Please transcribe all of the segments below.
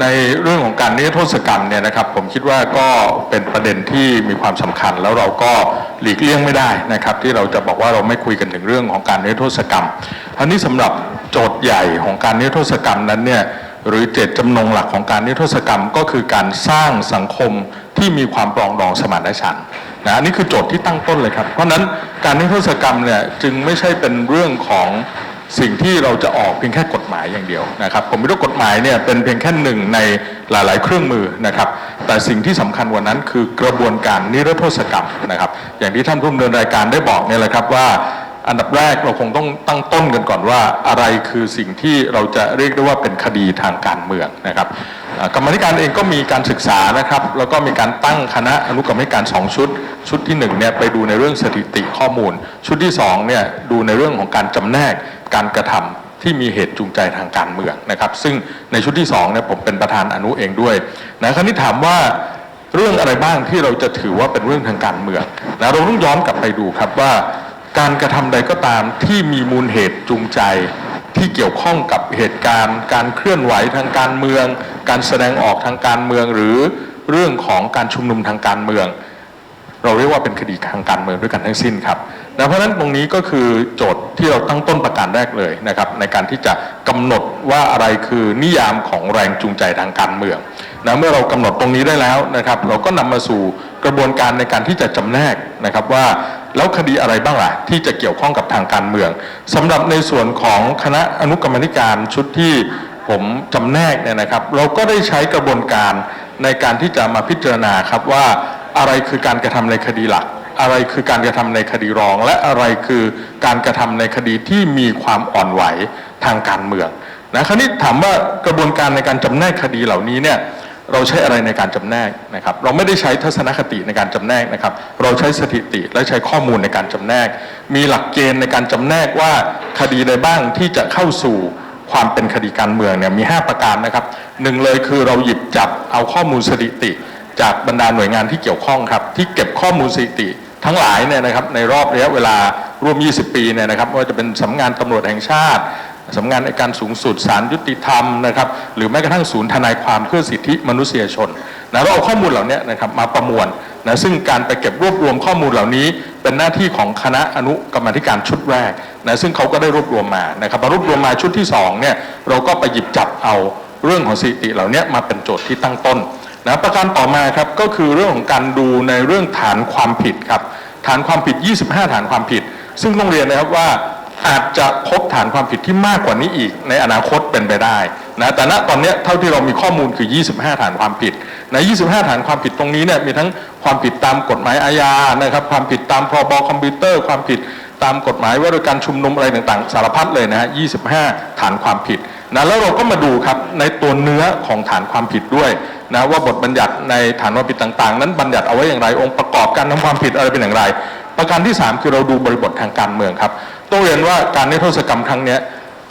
ในเรื่องของการนิรโทษกรรมเนี่ยนะครับผมคิดว่าก็เป็นประเด็นที่มีความสำคัญ แล้วเราก็หลีกเลี่ยงไม่ได้นะครับ ที่เราจะบอกว่าเราไม่คุยกันถึงเรื่องของการนิรโทษกรรมอันนี้สำหรับโจทย์ใหญ่ของการนิรโทษกรรมนั้นเนี่ยหรือเจตจำนงหลักของการนิรโทษกรรม ก็คือการสร้างสังคมที่มีความปรองดองสมานฉันท์นะอันนี้คือโจทย์ที่ตั้งต้นเลยครับ เพราะฉะนั้นการนิรโทษกรรมเนี่ยจึงไม่ใช่เป็นเรื่องของ สิ่งที่เราจะออกเพียงแค่กฎหมายอย่างเดียวนะครับ ผมไม่รู้กฎหมายเนี่ยเป็นเพียงแค่หนึ่งในหลาย ๆ เครื่องมือนะครับ แต่สิ่งที่สำคัญกว่านั้นคือกระบวนการนิรโทษกรรมนะครับ อย่างที่ท่านผู้ดำเนินรายการได้บอกเนี่ยแหละครับว่า อันดับแรกเราคงต้องตั้งต้นกันก่อนว่าอะไรคือสิ่งที่เราจะเรียกได้ว่าเป็นคดีทางการเมืองนะครับกรรมธิการเองก็มีการศึกษานะครับ แล้วก็มีการตั้งคณะอนุกรรมการสองชุด ชุดที่หนึ่งเนี่ยไปดูในเรื่องสถิติข้อมูล ชุดที่สองเนี่ยดูในเรื่องของการจำแนกการกระทำที่มีเหตุจูงใจทางการเมืองนะครับ ซึ่งในชุดที่สองเนี่ยผมเป็นประธานอนุเองด้วยนะคราวนี้ถามว่าเรื่องอะไรบ้างที่เราจะถือว่าเป็นเรื่องทางการเมืองนะเราต้องย้อนกลับไปดูครับว่า การกระทำใดก็ตามที่มีมูลเหตุจูงใจ ที่เกี่ยวข้องกับเหตุการณ์ การเคลื่อนไหวทางการเมือง การแสดงออกทางการเมืองหรือเรื่องของการชุมนุมทางการเมือง เราเรียกว่าเป็นคดีทางการเมืองด้วยกันทั้งสิ้นครับนะเพราะฉะนั้นตรงนี้ก็คือโจทย์ที่เราตั้งต้นประการแรกเลยนะครับในการที่จะกำหนดว่าอะไรคือนิยามของแรงจูงใจทางการเมืองนะเมื่อเรากำหนดตรงนี้ได้แล้วนะครับ เราก็นำมาสู่กระบวนการในการที่จะจำแนกนะครับว่า แล้วคดีอะไรบ้างล่ะ ที่จะเกี่ยวข้องกับทางการเมืองสำหรับในส่วนของคณะอนุกรรมธิการชุดที่ผมจำแนกเนี่ยนะครับ เราก็ได้ใช้กระบวนการในการที่จะมาพิจารณาครับว่าอะไรคือการกระทำในคดีหลัก อะไรคือการกระทำในคดีรอง และอะไรคือการกระทำในคดีที่มีความอ่อนไหวทางการเมืองนะคราวนี้ถามว่ากระบวนการในการจำแนกคดีเหล่านี้เนี่ย เราใช้อะไรในการจำแนกนะครับ เราไม่ได้ใช้ทัศนคติในการจำแนกนะครับ เราใช้สถิติและใช้ข้อมูลในการจำแนก มีหลักเกณฑ์ในการจำแนกว่าคดีใดบ้างที่จะเข้าสู่ความเป็นคดีการเมืองเนี่ยมี 5 ประการนะครับหนึ่งเลยคือเราหยิบจับเอาข้อมูลสถิติ จากบรรดาหน่วยงานที่เกี่ยวข้องครับที่เก็บข้อมูลสถิติทั้งหลายเนี่ยนะครับในรอบระยะเวลาร่วม 20 ปีเนี่ยนะครับว่าจะเป็นสำนักงานตำรวจแห่งชาติ สำนักงานในการสูงสุดศาลยุติธรรมนะครับหรือแม้กระทั่งศูนย์ทนายความเพื่อสิทธิมนุษยชนนะเราเอาข้อมูลเหล่านี้นะครับมาประมวลนะซึ่งการไปเก็บรวบรวมข้อมูลเหล่านี้ เป็นหน้าที่ของคณะอนุกรรมธิการชุดแรกนะซึ่งเขาก็ได้รวบรวมมานะครับพอรวบรวมมาชุดที่สองเนี่ยเราก็ไปหยิบจับเอาเรื่องของสิติเหล่านี้มาเป็นโจทย์ที่ตั้งต้นนะประการต่อมาครับก็คือเรื่องของการดูในเรื่องฐานความผิดครับฐานความผิด 25 ฐานความผิด ซึ่งต้องเรียนนะครับว่า อาจจะพบฐานความผิดที่มากกว่านี้อีกในอนาคตเป็นไปได้นะแต่ณตอนนี้เท่าที่เรามีข้อมูลคือ 25 ฐานความผิดใน25 ฐานความผิดตรงนี้เนี่ยมีทั้งความผิดตามกฎหมายอาญานะครับความผิดตามพรบคอมพิวเตอร์ ความผิดตามกฎหมายว่าด้วยการชุมนุมอะไรต่างๆ สารพัดเลยนะฮะ 25 ฐานความผิดนะแล้วเราก็มาดูครับในตัวเนื้อของฐานความผิดด้วยนะว่าบทบัญญัติในฐานความผิดต่างๆ นั้นบัญญัติเอาไว้อย่างไรองค์ประกอบการทำความผิดอะไรเป็นอย่างไร ประการที่ 3 คือเราดูบริบททางการเมืองครับ ต้องเรียนว่าการนิรโทษกรรมครั้งนี้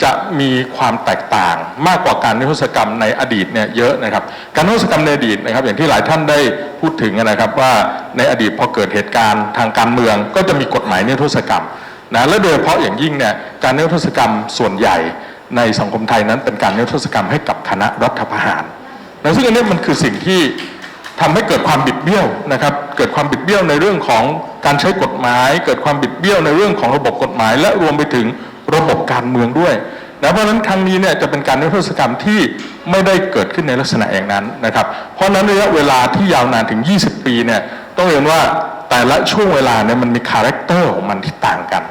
จะมีความแตกต่างมากกว่าการนิรโทษกรรมในอดีตเนี่ยเยอะนะครับ การนิรโทษกรรมในอดีตนะครับ อย่างที่หลายท่านได้พูดถึงนะครับว่าในอดีตพอเกิดเหตุการณ์ทางการเมือง ก็จะมีกฎหมายนิรโทษกรรมนะและโดยเฉพาะอย่างยิ่งเนี่ยการนิรโทษกรรมส่วนใหญ่ในสังคมไทยนั้นเป็นการนิรโทษกรรมให้กับคณะรัฐประหารนะซึ่งอันนี้มันคือสิ่งที่ทำให้เกิดความบิดเบี้ยวนะครับ เกิดความบิดเบี้ยวในเรื่องของ การใช้กฎหมาย เกิดความบิดเบี้ยวในเรื่องของระบบกฎหมาย และรวมไปถึงระบบการเมืองด้วยนะเพราะฉะนั้นครั้งนี้เนี่ยจะเป็นการนิรโทษกรรมที่ไม่ได้เกิดขึ้นในลักษณะอย่างนั้นนะครับ เพราะฉะนั้นระยะเวลาที่ยาวนานถึง 20 ปีเนี่ยต้องเรียนว่าแต่ละช่วงเวลาเนี่ยมันมีคาแรคเตอร์ของมันที่ต่างกัน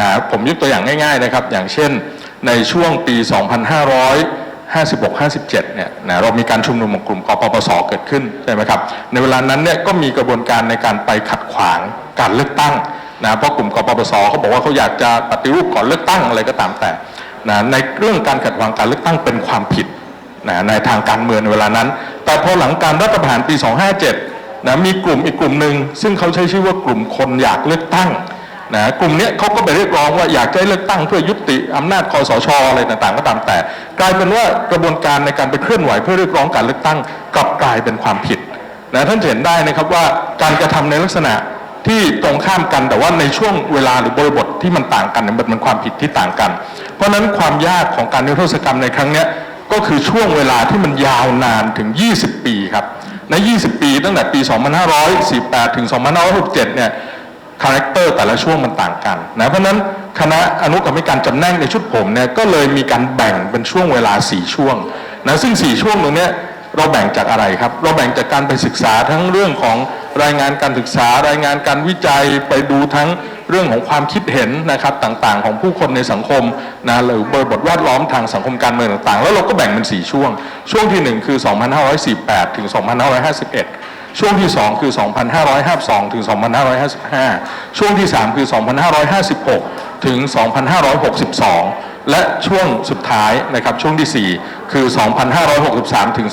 นะผมยกตัวอย่างง่าย ๆนะครับ อย่างเช่นในช่วงปี 2500 56 57เนี่ยนะเรามีการชุมนุมของกลุ่มกปปสเกิดขึ้นใช่ไหมครับในเวลานั้นเนี่ยก็มีกระบวนการในการไปขัดขวางการเลือกตั้งนะเพราะกลุ่มกปปสเขาบอกว่าเขาอยากจะปฏิรูปก่อนเลือกตั้งอะไรก็ตามแต่นะในเรื่องการขัดขวางการเลือกตั้งเป็นความผิดนะในทางการเมืองในเวลานั้น แต่พอหลังการรัฐประหารปี 257นะมีกลุ่มอีกกลุ่มหนึ่งซึ่งเขาใช้ชื่อว่ากลุ่มคนอยากเลือกตั้ง นะกลุ่มเนี้ยเขาก็ไปเรียกร้องว่าอยากให้เลือกตั้งเพื่อยุติอำนาจคอสชอะไรต่างๆก็ตามแต่ กลายเป็นว่ากระบวนการในการไปเคลื่อนไหวเพื่อเรียกร้องการเลือกตั้งกลับกลายเป็นความผิดนะท่านเห็นได้นะครับว่าการกระทำในลักษณะที่ตรงข้ามกันแต่ว่าในช่วงเวลาหรือบริบทที่มันต่างกันเนี่ยมันเป็นความผิดที่ต่างกัน เพราะฉะนั้นความยากของการนิรโทษกรรมในครั้งเนี้ยก็คือช่วงเวลาที่มันยาวนานถึง 20 ปีครับใน 20 ปีตั้งแต่ปี 2548 ถึง 2567 เนี่ย คาแรคเตอร์แต่ละช่วงมันต่างกันนะเพราะนั้นคณะอนุกรรมการจำแนกในชุดผมเนี่ยก็เลยมีการแบ่งเป็นช่วงเวลา 4 ช่วงนะซึ่ง 4 ช่วงตรงนี้เราแบ่งจากอะไรครับ เราแบ่งจากการไปศึกษาทั้งเรื่องของรายงานการศึกษา รายงานการวิจัยไปดูทั้งเรื่องของความคิดเห็นนะครับต่างๆ ของผู้คนในสังคมนะหรือบริบทแวดล้อมทางสังคมการเมืองต่างๆ แล้วเราก็แบ่งเป็น 4 ช่วง ช่วงทีหนึ่1 คือ 2548 ถึง 2551 ช่วงที่ 2 คือ 2,552 ถึง 2,555 ช่วงที่ 3 คือ 2,556 ถึง 2,562 และช่วงสุดท้ายนะครับช่วงทีสี่4 คือ 2,563 ถึง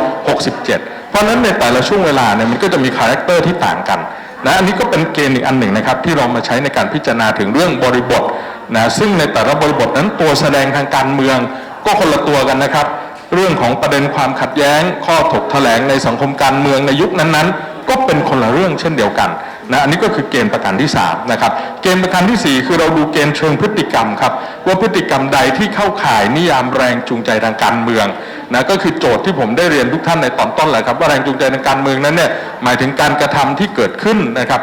2,567 เพราะฉะนั้นในแต่ละช่วงเวลาเนี่ยมันก็จะมีคาแรคเตอร์ที่ต่างกันนะอันนี้ก็เป็นเกณฑ์อีกอันหนึ่งนะครับที่เรามาใช้ในการพิจารณาถึงเรื่องบริบทนะซึ่งในแต่ละบริบทนั้นตัวแสดงทางการเมืองก็คนละตัวกันนะครับ เรื่องของประเด็นความขัดแย้ง ข้อถกแถลงในสังคมการเมืองในยุคนั้นๆ ก็เป็นคนละเรื่องเช่นเดียวกันนะอันนี้ก็คือเกณฑ์ประการที่3นะครับเกณฑ์ประการทีสี่ 4 คือเราดูเกณฑ์เชิงพฤติกรรมครับว่าพฤติกรรมใดที่เข้าข่ายนิยามแรงจูงใจทางการเมืองนะก็คือโจทย์ที่ผมได้เรียนทุกท่านในตอนต้นแหละครับว่าแรงจูงใจทางการเมืองนั้นเนี่ยหมายถึงการกระทำที่เกิดขึ้นนะครับ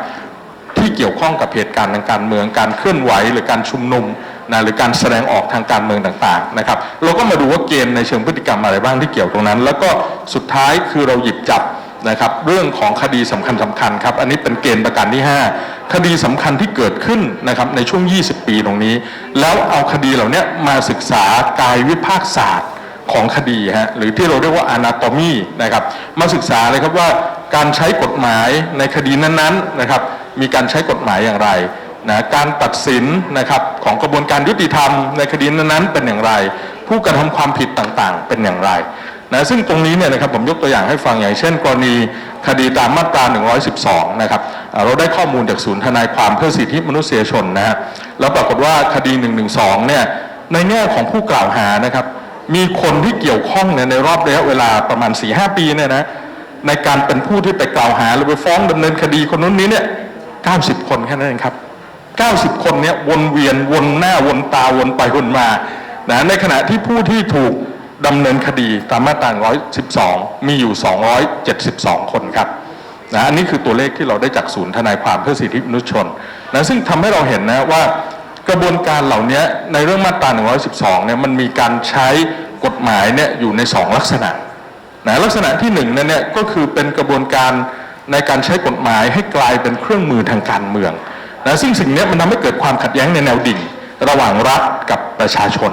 ที่เกี่ยวข้องกับเหตุการณ์ทางการเมือง การเคลื่อนไหวหรือการชุมนุม นะหรือการแสดงออกทางการเมืองต่างๆนะครับเราก็มาดูว่าเกณฑ์ในเชิงพฤติกรรมอะไรบ้างที่เกี่ยวตรงนั้น แล้วก็สุดท้ายคือเราหยิบจับนะครับเรื่องของคดีสำคัญสำคัญๆครับอันนี้เป็นเกณฑ์ประการที่ 5 คดีสำคัญที่เกิดขึ้นนะครับในช่วง 20 ปีตรงนี้ แล้วเอาคดีเหล่านี้มาศึกษากายวิภาคศาสตร์ของคดีฮะหรือที่เราเรียกว่า anatomy นะครับมาศึกษาเลยครับว่าการใช้กฎหมายในคดีนั้นๆนะครับมีการใช้กฎหมายอย่างไร นะการตัดสินนะครับของกระบวนการยุติธรรมในคดีนั้นๆเป็นอย่างไร ผู้กระทำความผิดต่างๆ เป็นอย่างไรนะซึ่งตรงนี้เนี่ยนะครับผมยกตัวอย่างให้ฟังอย่างเช่น กรณีคดีตามมาตรา 112 นะครับเราได้ข้อมูลจากศูนย์ทนายความเพื่อสิทธิมนุษยชนนะฮะแล้วปรากฏว่าคดี 112 เนี่ยในแง่ของผู้กล่าวหานะครับมีคนที่เกี่ยวข้องเนี่ยในรอบระยะเวลาประมาณ4ีหปีเนี่ยนะในการเป็นผู้ที่ไปกล่าวหาหรือไปฟ้องดำเนินคดีคนนู้นนี้เนี่ย 90 คนแค่นั้นเองครับ 90 คนเนี่ยวนเวียนวนหน้าวนตาวนไปวนมานะในขณะที่ผู้ที่ถูกดำเนินคดีตามมาตรา 112 มีอยู่ 272 คนครับนะอันนี้คือตัวเลขที่เราได้จากศูนย์ทนายความเพื่อสิทธิมนุษยชนนะซึ่งทำให้เราเห็นนะว่ากระบวนการเหล่านี้ในเรื่องมาตรา 112 เนี่ยมันมีการใช้กฎหมายเนี่ยอยู่ใน 2 ลักษณะนะลักษณะที่หนึ่งนั่นเนี่ยก็คือเป็นกระบวนการในการใช้กฎหมายให้กลายเป็นเครื่องมือทางการเมือง นะซึ่งสิ่งนี้มันทำให้เกิดความขัดแย้งในแนวดิ่ง ระหว่างรัฐกับประชาชน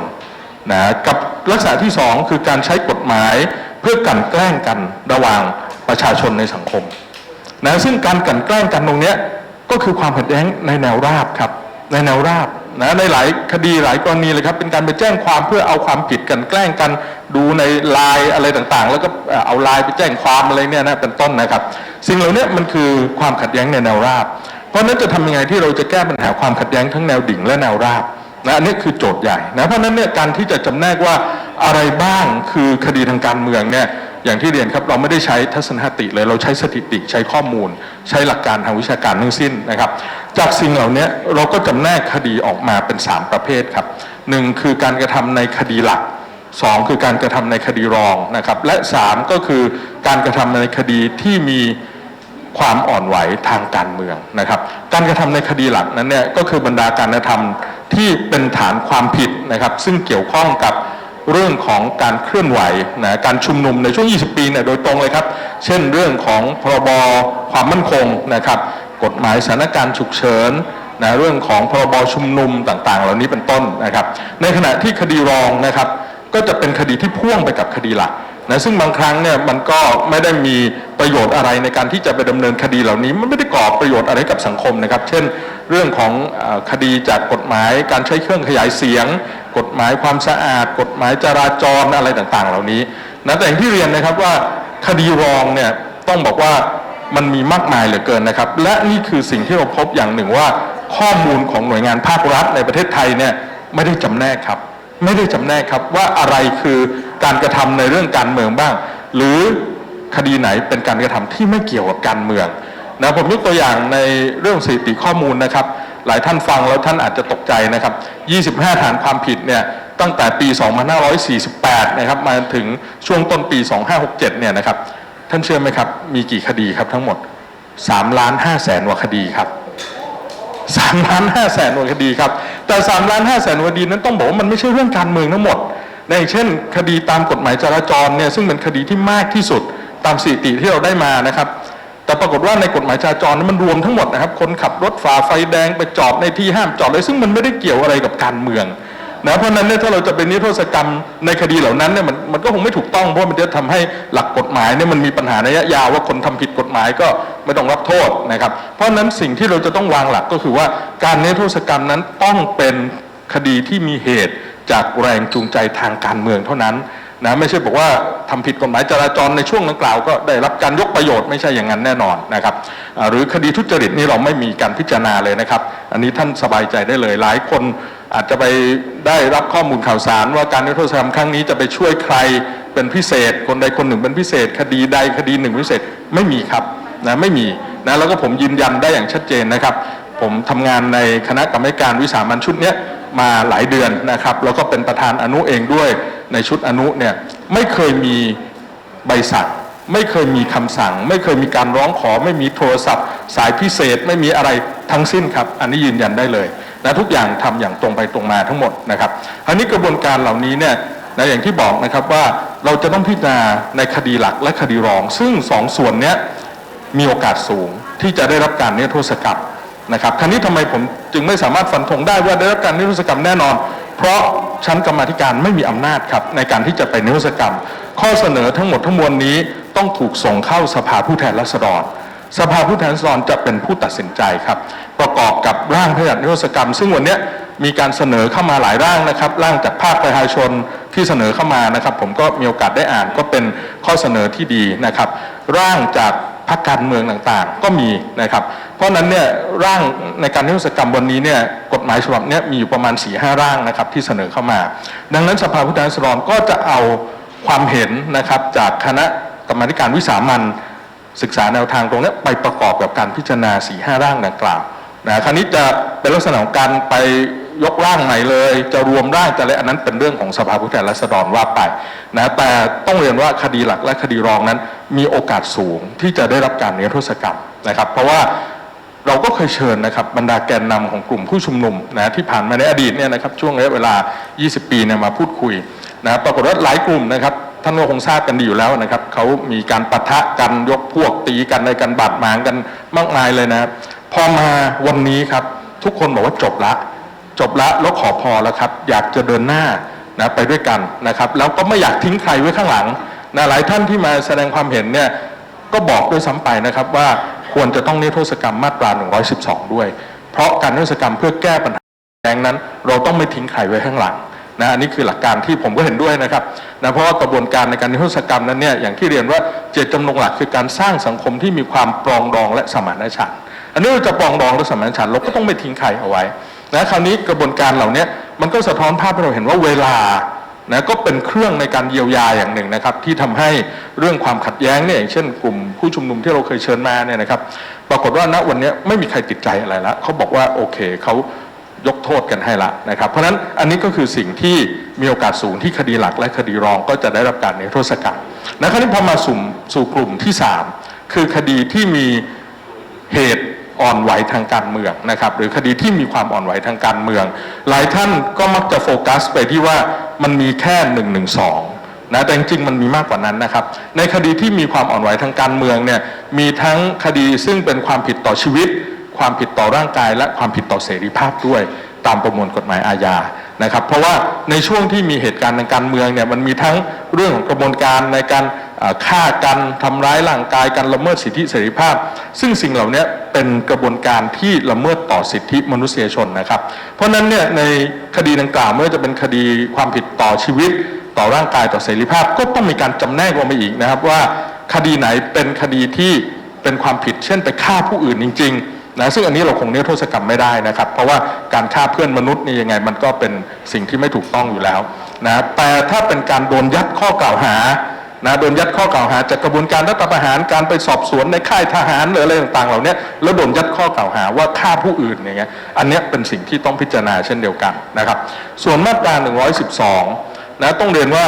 นะกับลักษณะที่สองคือการใช้กฎหมายเพื่อกันแกล้งกันระหว่างประชาชนในสังคมนะซึ่งการกันแกล้งกันตรงนี้ก็คือความขัดแย้งในแนวราบครับในแนวราบนะในหลายคดีหลายกรณีเลยครับเป็นการไปแจ้งความเพื่อเอาความผิดกันแกล้งกันดูในไลน์อะไรต่างๆ แล้วก็เอ่อเอาไลน์ไปแจ้งความอะไรเนี่ยนะเป็นต้นนะครับ สิ่งเหล่านี้มันคือความขัดแย้งในแนวราบ เพราะนั้นจะทำยังไงที่เราจะแก้ปัญหาความขัดแย้งทั้งแนวดิ่งและแนวราบนะอันนี้คือโจทย์ใหญ่นะเพราะนั้นเนี่ยการที่จะจำแนกว่าอะไรบ้างคือคดีทางการเมืองเนี่ยอย่างที่เรียนครับเราไม่ได้ใช้ทัศนคติเลยเราใช้สถิติใช้ข้อมูล ใช้หลักการทางวิชาการทั้งสิ้นนะครับ จากสิ่งเหล่านี้เราก็จำแนกคดีออกมาเป็น 3 ประเภทครับหนึ่งคือการกระทำในคดีหลัก 2 คือการกระทำในคดีรองนะครับและ 3 ก็คือการกระทำในคดีที่มี ความอ่อนไหวทางการเมืองนะครับ การกระทำในคดีหลักนั้นเนี่ยก็คือบรรดาการกระทำที่เป็นฐานความผิดนะครับ ซึ่งเกี่ยวข้องกับเรื่องของการเคลื่อนไหวนะการชุมนุมในช่วง 20 ปีเนี่ยโดยตรงเลยครับ เช่นเรื่องของพรบความมั่นคงนะครับ กฎหมายสถานการณ์ฉุกเฉินนะเรื่องของพรบชุมนุมต่างๆ เหล่านี้เป็นต้นนะครับ ในขณะที่คดีรองนะครับ ก็จะเป็นคดีที่พ่วงไปกับคดีหลักนะซึ่งบางครั้งเนี่ยมันก็ไม่ได้มี ประโยชน์อะไรในการที่จะไปดำเนินคดีเหล่านี้ มันไม่ได้ก่อประโยชน์อะไรกับสังคมนะครับ เช่น เรื่องของคดีจากกฎหมายการใช้เครื่องขยายเสียง กฎหมายความสะอาด กฎหมายจราจรอะไรต่างๆ เหล่านี้นะแต่อย่างที่เรียนนะครับว่าคดีรองเนี่ยต้องบอกว่ามันมีมากมายเหลือเกินนะครับ และนี่คือสิ่งที่เราพบอย่างหนึ่งว่า ข้อมูลของหน่วยงานภาครัฐในประเทศไทยเนี่ยไม่ได้จำแนกครับ ไม่ได้จำแนกครับว่าอะไรคือการกระทำในเรื่องการเมืองบ้าง หรือ คดีไหนเป็นการกระทำที่ไม่เกี่ยวกับการเมืองนะผมยกตัวอย่างในเรื่องสถิติข้อมูลนะครับ หลายท่านฟังแล้วท่านอาจจะตกใจนะครับ 25 ฐานความผิดเนี่ยตั้งแต่ปี 2548 นะครับมาถึงช่วงต้นปี 2567 เนี่ยนะครับ ท่านเชื่อไหมครับ มีกี่คดีครับทั้งหมด3ล้าน5แสนกว่าคดีครับสามล้านห้าแสนกว่าคดีครับ แต่สามล้านห้าแสนกว่าคดีนั้นต้องบอกว่ามันไม่ใช่เรื่องการเมืองทั้งหมดในเช่น คดีตามกฎหมายจราจรเนี่ยซึ่งเป็นคดีที่มากที่สุด ตามสถิติที่เราได้มานะครับ แต่ปรากฏว่าในกฎหมายจราจรนั้นมันรวมทั้งหมดนะครับ คนขับรถฝ่าไฟแดงไปจอดในที่ห้ามจอดเลยซึ่งมันไม่ได้เกี่ยวอะไรกับการเมืองนะเพราะนั้นเนี่ยถ้าเราจะเป็นนิรโทษกรรมในคดีเหล่านั้นเนี่ยมันมันก็คงไม่ถูกต้องเพราะมันจะทำให้หลักกฎหมายเนี่ยมันมีปัญหาในระยะยาวว่าคนทำผิดกฎหมายก็ไม่ต้องรับโทษนะครับ เพราะนั้นสิ่งที่เราจะต้องวางหลักก็คือว่าการนิรโทษกรรมนั้นต้องเป็นคดีที่มีเหตุจากแรงจูงใจทางการเมืองเท่านั้น นะไม่ใช่บอกว่าทำผิดกฎหมายจราจรในช่วงดังกล่าวก็ได้รับการยกประโยชน์ไม่ใช่อย่างนั้นแน่นอนนะครับหรือคดีทุจริตนี่เราไม่มีการพิจารณาเลยนะครับ อันนี้ท่านสบายใจได้เลยหลายคนอาจจะไปได้รับข้อมูลข่าวสาร ว่าการนิรโทษกรรมครั้งนี้จะไปช่วยใครเป็นพิเศษ คนใดคนหนึ่งเป็นพิเศษ คดีใดคดีหนึ่งพิเศษไม่มีครับนะไม่มีนะแล้วก็ผมยืนยันได้อย่างชัดเจนนะครับ ผมทำงานในคณะกรรมการวิสามันชุดนี้มาหลายเดือนนะครับ แล้วก็เป็นประธานอนุเองด้วย ในชุดอนุเนี่ยไม่เคยมีใบสั่งไม่เคยมีคำสั่ง ไม่เคยมีการร้องขอ ไม่มีโทรศัพท์ สายพิเศษไม่มีอะไรทั้งสิ้นครับ อันนี้ยืนยันได้เลยนะทุกอย่างทำอย่างตรงไปตรงมาทั้งหมดนะครับอันนี้กระบวนการเหล่านี้เนี่ยนะอย่างที่บอกนะครับว่าเราจะต้องพิจารณาในคดีหลักและคดีรอง ซึ่งสองส่วนเนี้ยมีโอกาสสูงที่จะได้รับการนิรโทษกรรมนะครับครั้นี้ทำไมผมจึงไม่สามารถฟันธงได้ว่าได้รับการนิรโทษกรรมแน่นอน เพราะชั้นกรรมธิการไม่มีอำนาจครับในการที่จะไปนิรโทษกรรม ข้อเสนอทั้งหมดทั้งมวลนี้ต้องถูกส่งเข้าสภาผู้แทนราษฎร สภาผู้แทนราษฎรจะเป็นผู้ตัดสินใจครับ ประกอบกับร่างพระราชบัญญัตินิรโทษกรรม ซึ่งวันนี้มีการเสนอเข้ามาหลายร่างนะครับ ร่างจากภาคประชาชนที่เสนอเข้ามานะครับ ผมก็มีโอกาสได้อ่านก็เป็นข้อเสนอที่ดีนะครับ ร่างจากพรรคการเมืองต่างๆ ก็มีนะครับ เพราะนั้นเนี่ยร่างในการนิรโทษกรรมวันนี้เนี่ยกฎหมายฉบับเนี้ยมีอยู่ประมาณ4ีหร่างนะครับที่เสนอเข้ามา ดังนั้นสภาผู้แทนราษฎรก็จะเอาความเห็นนะครับจากคณะกรรมการวิสามันศึกษาแนวทางตรงนี้ไปประกอบกับการพิจารณา4ีห้าร่างดังกล่าวนะคราวนี้จะเป็นลักษณะของการไปยกร่างใหม่เลย จะรวมร่างจะอะไรอันนั้นเป็นเรื่องของสภาผู้แทนราษฎรว่าไปนะแต่ต้องเรียนว่าคดีหลักและคดีรองนั้น มีโอกาสสูงที่จะได้รับการนิรโทษกรรมนะครับ เพราะว่า เราก็เคยเชิญนะครับบรรดาแกนนำของกลุ่มผู้ชุมนุมนะที่ผ่านมาในอดีตเนี่ยนะครับช่วงระยะเวลา 20 ปีเนี่ยมาพูดคุยนะปรากฏว่าหลายกลุ่มนะครับท่านก็คงทราบกันดีอยู่แล้วนะครับเขามีการปะทะกันยกพวกตีกันในการบาดหมางกันมากมายเลยนะพอมาวันนี้ครับทุกคนบอกว่าจบละ จบละแล้วขอพอแล้วครับ อยากจะเดินหน้านะไปด้วยกันนะครับแล้วก็ไม่อยากทิ้งใครไว้ข้างหลังนะหลายท่านที่มาแสดงความเห็นเนี่ยก็บอกด้วยซ้ำไปนะครับว่า ควรจะต้องนิรโทษกรรมมาตรา 112 ด้วย เพราะการนิรโทษกรรมเพื่อแก้ปัญหาแย้งนั้น เราต้องไม่ทิ้งใครไว้ข้างหลังนะอันนี้คือหลักการที่ผมก็เห็นด้วยนะครับนะเพราะว่ากระบวนการในการนิรโทษกรรมนั้นเนี่ยอย่างที่เรียนว่าเจตจำนงหลักคือการสร้างสังคมที่มีความปรองดองและสมานฉันท์อันนี้เราจะปรองดองและสมานฉันท์เราก็ต้องไม่ทิ้งใครเอาไว้นะคราวนี้กระบวนการเหล่านี้มันก็สะท้อนภาพให้เราเห็นว่าเวลา นะก็เป็นเครื่องในการเยียวยาอย่างหนึ่งนะครับ ที่ทำให้เรื่องความขัดแย้งเนี่ยอย่างเช่น กลุ่มผู้ชุมนุมที่เราเคยเชิญมาเนี่ยนะครับ ปรากฏว่าณวันนี้ไม่มีใครติดใจอะไรแล้วเขาบอกว่าโอเคเขายกโทษกันให้ละนะครับ เพราะฉะนั้นอันนี้ก็คือสิ่งที่มีโอกาสสูงที่คดีหลักและคดีรองก็จะได้รับการในโทษกรรมนะคราวนี้พอมาสู่มสู่กลุ่มที่ 3 คือคดีที่มีเหตุอ่อนไหวทางการเมืองนะครับ หรือคดีที่มีความอ่อนไหวทางการเมือง หลายท่านก็มักจะโฟกัสไปที่ว่า มันมีแค่1นึนะแต่จริงๆมันมีมากกว่านั้นนะครับ ในคดีที่มีความอ่อนไหวทางการเมืองเนี่ยมีทั้งคดีซึ่งเป็นความผิดต่อชีวิต ความผิดต่อร่างกาย และความผิดต่อเสรีภาพด้วยตามประมวลกฎหมายอาญานะครับ เพราะว่าในช่วงที่มีเหตุการณ์ทางการเมืองเนี่ยมันมีทั้งเรื่องของกระบวนการในการ ฆ่ากันทำร้ายร่างกายกันละเมิดสิทธิเสรีภาพ ซึ่งสิ่งเหล่านี้เป็นกระบวนการที่ละเมิดต่อสิทธิมนุษยชนนะครับ เพราะฉะนั้นเนี่ยในคดีดังกล่าวไม่ว่าจะเป็นคดีความผิดต่อชีวิต ต่อร่างกายต่อเสรีภาพ ก็ต้องมีการจำแนกลงมาอีกนะครับว่าคดีไหนเป็นคดีที่เป็นความผิดเช่นไปฆ่าผู้อื่นจริงๆนะซึ่งอันนี้เราคงนิรโทษกรรมไม่ได้นะครับ เพราะว่าการฆ่าเพื่อนมนุษย์นี่ยังไง มันก็เป็นสิ่งที่ไม่ถูกต้องอยู่แล้วนะแต่ถ้าเป็นการโดนยัดข้อกล่าวหา นะโดนยัดข้อกล่าวหาจากกระบวนการรัฐประหารการไปสอบสวนในค่ายทหารหรืออะไรต่างๆเหล่านี้แล้วโดนยัดข้อกล่าวหาว่าฆ่าผู้อื่นอย่างเงี้ยอันนี้เป็นสิ่งที่ต้องพิจารณาเช่นเดียวกันนะครับ ส่วนมาตรา 112 นะต้องเรียนว่า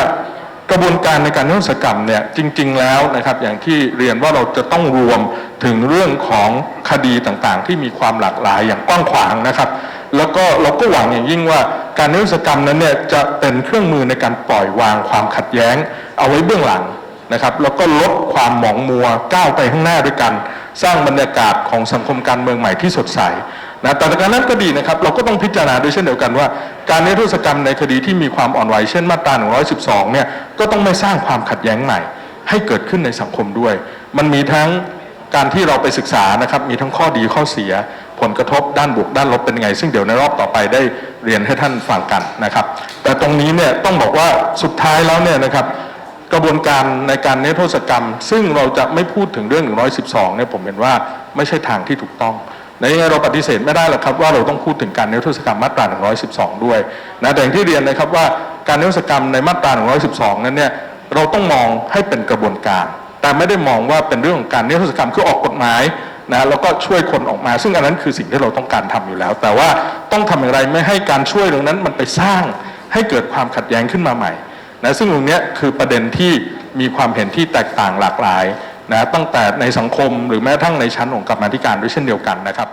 กระบวนการในการนิรโทษกรรมเนี่ยจริง ๆแล้วนะครับอย่างที่เรียนว่าเราจะต้องรวมถึงเรื่องของคดีต่างๆ ที่มีความหลากหลายอย่างกว้างขวางนะครับ แล้วก็เราก็หวังอย่างยิ่งว่าการนิรโทษกรรมนั้นเนี่ยจะเป็นเครื่องมือในการปล่อยวางความขัดแย้ง เอาไว้เบื้องหลังนะครับแล้วก็ลดความหมองมัวก้าวไปข้างหน้าด้วยกัน สร้างบรรยากาศของสังคมการเมืองใหม่ที่สดใสนะแต่การนั้นก็ดีนะครับ เราก็ต้องพิจารณาด้วยเช่นเดียวกันว่า การนิรโทษกรรมในคดีที่มีความอ่อนไหวเช่นมาตรา 112 เนี่ยก็ต้องไม่สร้างความขัดแย้งใหม่ ให้เกิดขึ้นในสังคมด้วย มันมีทั้ง การที่เราไปศึกษานะครับมีทั้งข้อดีข้อเสีย ผลกระทบด้านบวกด้านลบเป็นไง ซึ่งเดี๋ยวในรอบต่อไปได้เรียนให้ท่านฟังกันนะครับ แต่ตรงนี้เนี่ยต้องบอกว่าสุดท้ายแล้วเนี่ยนะครับกระบวนการในการเนรโทษกรรม ซึ่งเราจะไม่พูดถึงเรื่อง 112 เนี่ยผมเห็นว่าไม่ใช่ทางที่ถูกต้องในยังไงเราปฏิเสธไม่ได้หรอกครับว่าเราต้องพูดถึงการนิรโทษกรรมมาตรา 112 ด้วยนะแต่อย่างที่เรียนนะครับว่าการนิรโทษกรรมในมาตรา 112 นั้นเนี่ยเราต้องมองให้เป็นกระบวนการ แต่ไม่ได้มองว่าเป็นเรื่องของการนิรโทษกรรมคือออกกฎหมายนะแล้วก็ช่วยคนออกมา ซึ่งอันนั้นคือสิ่งที่เราต้องการทำอยู่แล้ว แต่ว่าต้องทำอย่างไรไม่ให้การช่วยเรงนั้นมันไปสร้างให้เกิดความขัดแย้งขึ้นมาใหม่นะซึ่งตรงนี้คือประเด็นที่มีความเห็นที่แตกต่างหลากหลายนะตั้งแต่ในสังคมหรือแม้กระทั่งในชั้นของกรรมธิการด้วยเช่นเดียวกันนะครับ